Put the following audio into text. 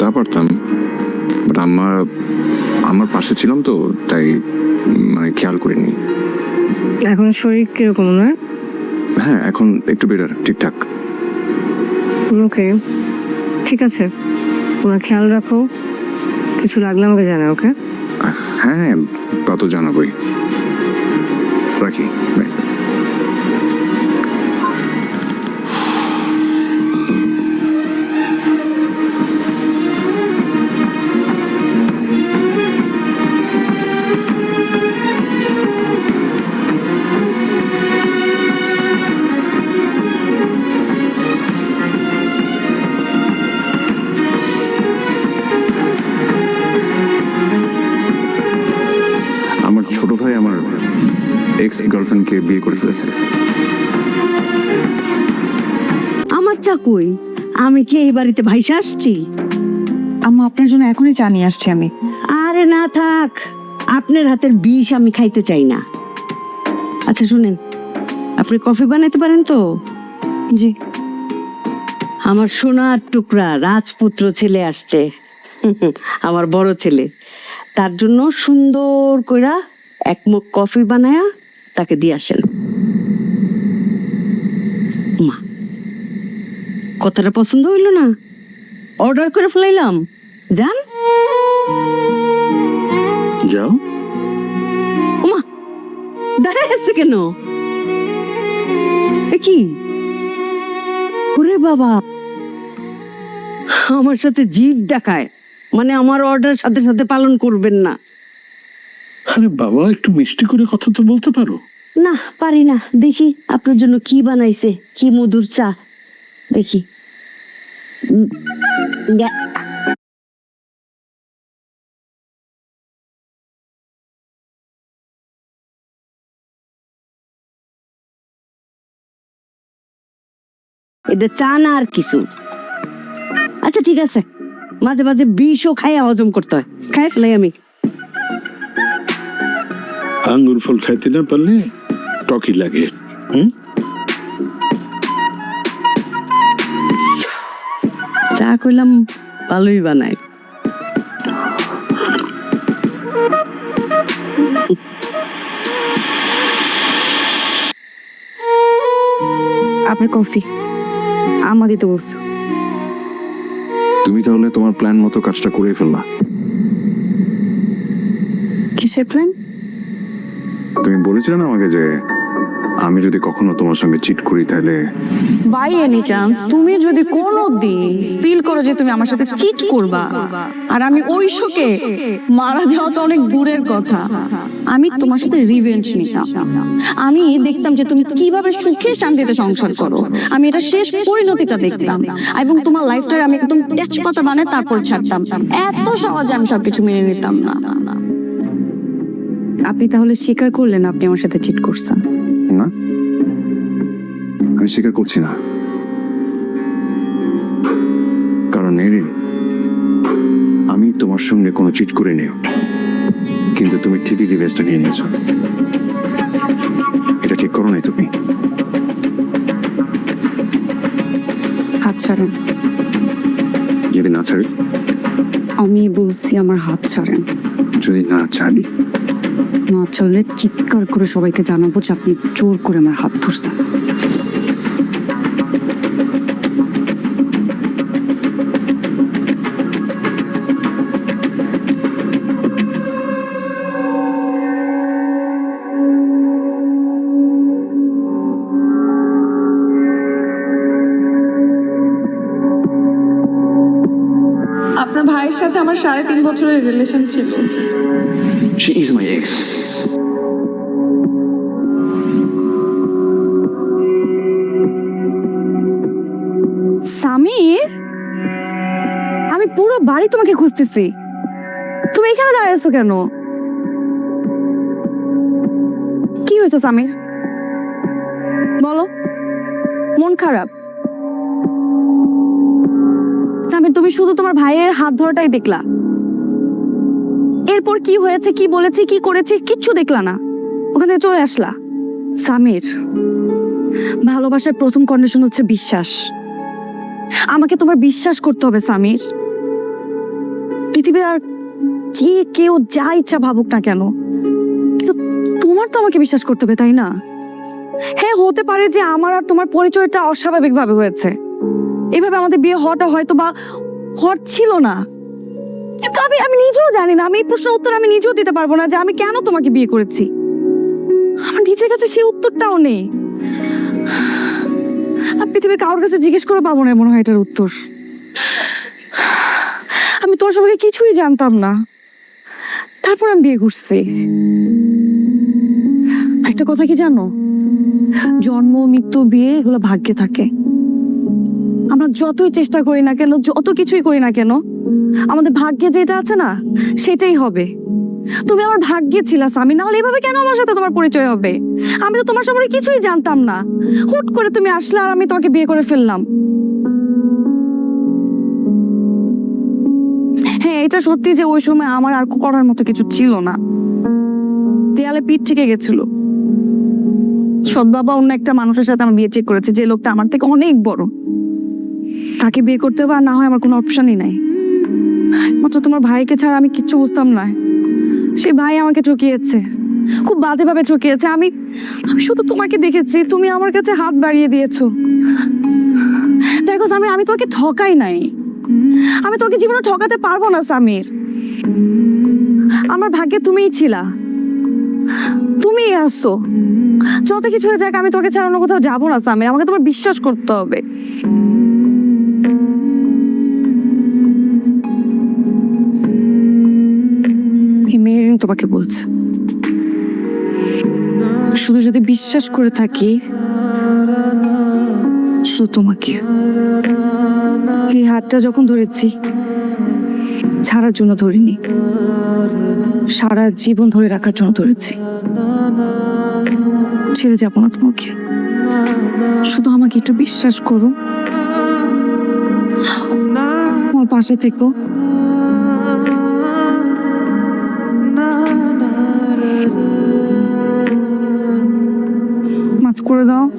তা পারতাম। বাট আমার আমার পাশে ছিলাম তো তাই মানে খেয়াল করিনি। এখন শরীর কীরকম না হ্যাঁ এখন একটু বেটার ঠিকঠাক। ওকে ঠিক আছে। তোমরা খেয়াল রাখো। কিছু লাগলে আমাকে জানা ওকে হ্যাঁ তা তো জানাবই। রাখি বাই এক্স গার্লফ্রেন্ডকে বিয়ে করে ফেলেছে। আমার চাকুই আমি কি এই বাড়িতে ভাইসা আসছি? আম্মা আপনার জন্য এখনই চা নিয়ে আসছি আমি। আরে না থাক আপনার হাতের বিষ আমি খাইতে চাই না। আচ্ছা শুনেন আপনি কফি বানাইতে পারেন তো? জি। আমার সোনার টুকরা রাজপুত্র ছেলে আসছে। আমার বড় ছেলে। তার জন্য সুন্দর কইরা এক মুখ কফি বানায়া তাকে দিয়ে আসেন। মা কথাটা পছন্দ হইল না? অর্ডার করে ফেলাইলাম। যান। যাও। ওমা দাঁড়ায় আছে কেন? এ কি? ওরে বাবা আমার সাথে জিভ দেখায়। মানে আমার অর্ডার সাথে সাথে পালন করবেন না। আরে বাবা, একটু মিষ্টি করে কথা তো বলতে পারো। না, পারি না। দেখি আপনার জন্য কি বানাইছে, কি মধুর চা। দেখি। এটা চা না আর কিছু? আচ্ছা ঠিক আছে। মাঝে মাঝে বিষও খাইয়া হজম করতে হয়। খাই ফেলাই আমি। আঙ্গুর ফল খাইতে না পারলে টকি লাগে হুম? চা কইলাম ভালোই বানায়। আপনার কফি আম্মা দিতে বলছে। তুমি তাহলে তোমার প্ল্যান মতো কাজটা করে ফেললা। কিসের প্ল্যান? তুমি বলেছিলে না আমাকে যে আমি যদি কখনো তোমার সঙ্গে চিট করি তাহলে বাই এনি চান্স তুমি যদি কোনো দিন ফিল করো যে তুমি আমার সাথে চিট করবা, আর আমি ওই শোকে মারা যাওয়া তো অনেক দূরের কথা, আমি তোমার সাথে রিভেঞ্জ নিতাম। আমি দেখতাম যে তুমি কীভাবে সুখে শান্তিতে সংসার করো। আমি এটা শেষ পরিণতিটা দেখতাম এবং তোমার লাইফটা আমি একদম তেজপাতা বানায় তারপর ছাড়তাম। এত সহজে আমি সবকিছু মেনে নিতাম না। আপনি তাহলে স্বীকার করলেন আপনি আমার সাথে চিট করছেন। না। আমি স্বীকার করছি না। কারণ এরিন আমি তোমার সঙ্গে কোনো চিট করে নিও কিন্তু তুমি ঠিকই রিভেজটা নিয়ে নিয়েছো। এটা ঠিক করো নাই তুমি। হাত ছাড়েন। যদি না ছাড়ি? আমি বলছি আমার হাত ছাড়েন। যদি না ছাড়ি? না চললে চিৎকার করে সবাইকে জানাব যে আপনি জোর করে আমার হাত ধরছেন। আপনার ভাইয়ের সাথে আমার সাড়ে তিন বছরের relationship She is my ex. Samir? আমি পুরো বাড়ি তোমাকে খুঁজতেছি। তুমি এখানে দাঁড়িয়ে কেন? কি হয়েছে সামির? বলো, মন খারাপ? সামির, তুমি শুধু তোমার ভাইয়ের হাত ধরাটাই দেখলা। এরপর কি হয়েছে, কি বলেছি, কি করেছি, কিচ্ছু দেখলা না। ওখান থেকে চলে আসলা। সামির, ভালোবাসার প্রথম কন্ডিশন হচ্ছে বিশ্বাস। আমাকে তোমার বিশ্বাস করতে হবে, সামির। পৃথিবীর আর যে কেউ যা ইচ্ছা ভাবুক না কেন, কিন্তু তোমার তো আমাকে বিশ্বাস করতে হবে, তাই না? হ্যাঁ হতে পারে যে আমার আর তোমার পরিচয়টা অস্বাভাবিকভাবে হয়েছে। এভাবে আমাদের বিয়ে হওয়াটা হয়তো বা হট ছিল না। কিন্তু আমি আমি নিজেও জানি না, আমি এই প্রশ্নের উত্তর আমি নিজেও দিতে পারব না যে আমি কেন তোমাকে বিয়ে করেছি। আমার নিজের কাছে সেই উত্তরটাও নেই। পৃথিবীর কারোর কাছে জিজ্ঞেস করে পাবো না মনে হয় এটার উত্তর। আমি তোমার সম্পর্কে কিছুই জানতাম না। তারপর আমি বিয়ে করছি। একটা কথা কি জানো? জন্ম, মৃত্যু, বিয়ে এগুলো ভাগ্যে থাকে। আমরা যতই চেষ্টা করি না কেন, যত কিছুই করি না কেন, আমাদের ভাগ্যে যেটা আছে না, সেটাই হবে। তুমি আমার ভাগ্যে ছিলা, স্বামী না হলে এভাবে কেন আমার সাথে তোমার পরিচয় হবে? আমি তো তোমার সম্পর্কে কিছুই জানতাম না। হুট করে তুমি আসলে আর আমি তোমাকে বিয়ে করে ফেললাম। হ্যাঁ এটা সত্যি যে ওই সময় আমার আর করার মতো কিছু ছিল না। দেয়ালে পিঠ থেকে গেছিল। সৎ বাবা অন্য একটা মানুষের সাথে আমার বিয়ে চেক করেছে, যে লোকটা আমার থেকে অনেক বড়। তাকে বিয়ে করতে হবে আর না হয় আমার কোনো অপশনই নাই। মাত্র তোমার ভাইকে ছাড়া আমি কিচ্ছু বুঝতাম না। সে ভাই আমাকে ঠকিয়েছে। খুব বাজেভাবে ঠকিয়েছে। আমি আমি শুধু তোমাকে দেখেছি। তুমি আমার কাছে হাত বাড়িয়ে দিয়েছ। দেখো সামির আমি তোমাকে ঠকাই নাই। আমি তোকে জীবনে ঠকাতে পারব না সামির আমার ভাগ্যে তুমিই ছিলা। তুমিই আসছো যত কিছু হয়ে যাক, আমি তোমাকে ছাড়ানো কোথাও যাব না, সামির। আমাকে তোমার বিশ্বাস করতে হবে। তোমাকে বলছে। শুধু যদি বিশ্বাস করে থাকি, শুধু তোমাকে। এই হাতটা যখন ধরেছি ছাড়ার জন্য ধরিনি। সারা জীবন ধরে রাখার জন্য ধরেছি। ছেড়ে যাব না তোমাকে। শুধু আমাকে একটু বিশ্বাস করো। আমার পাশে থেকো। মাছ করে দাও।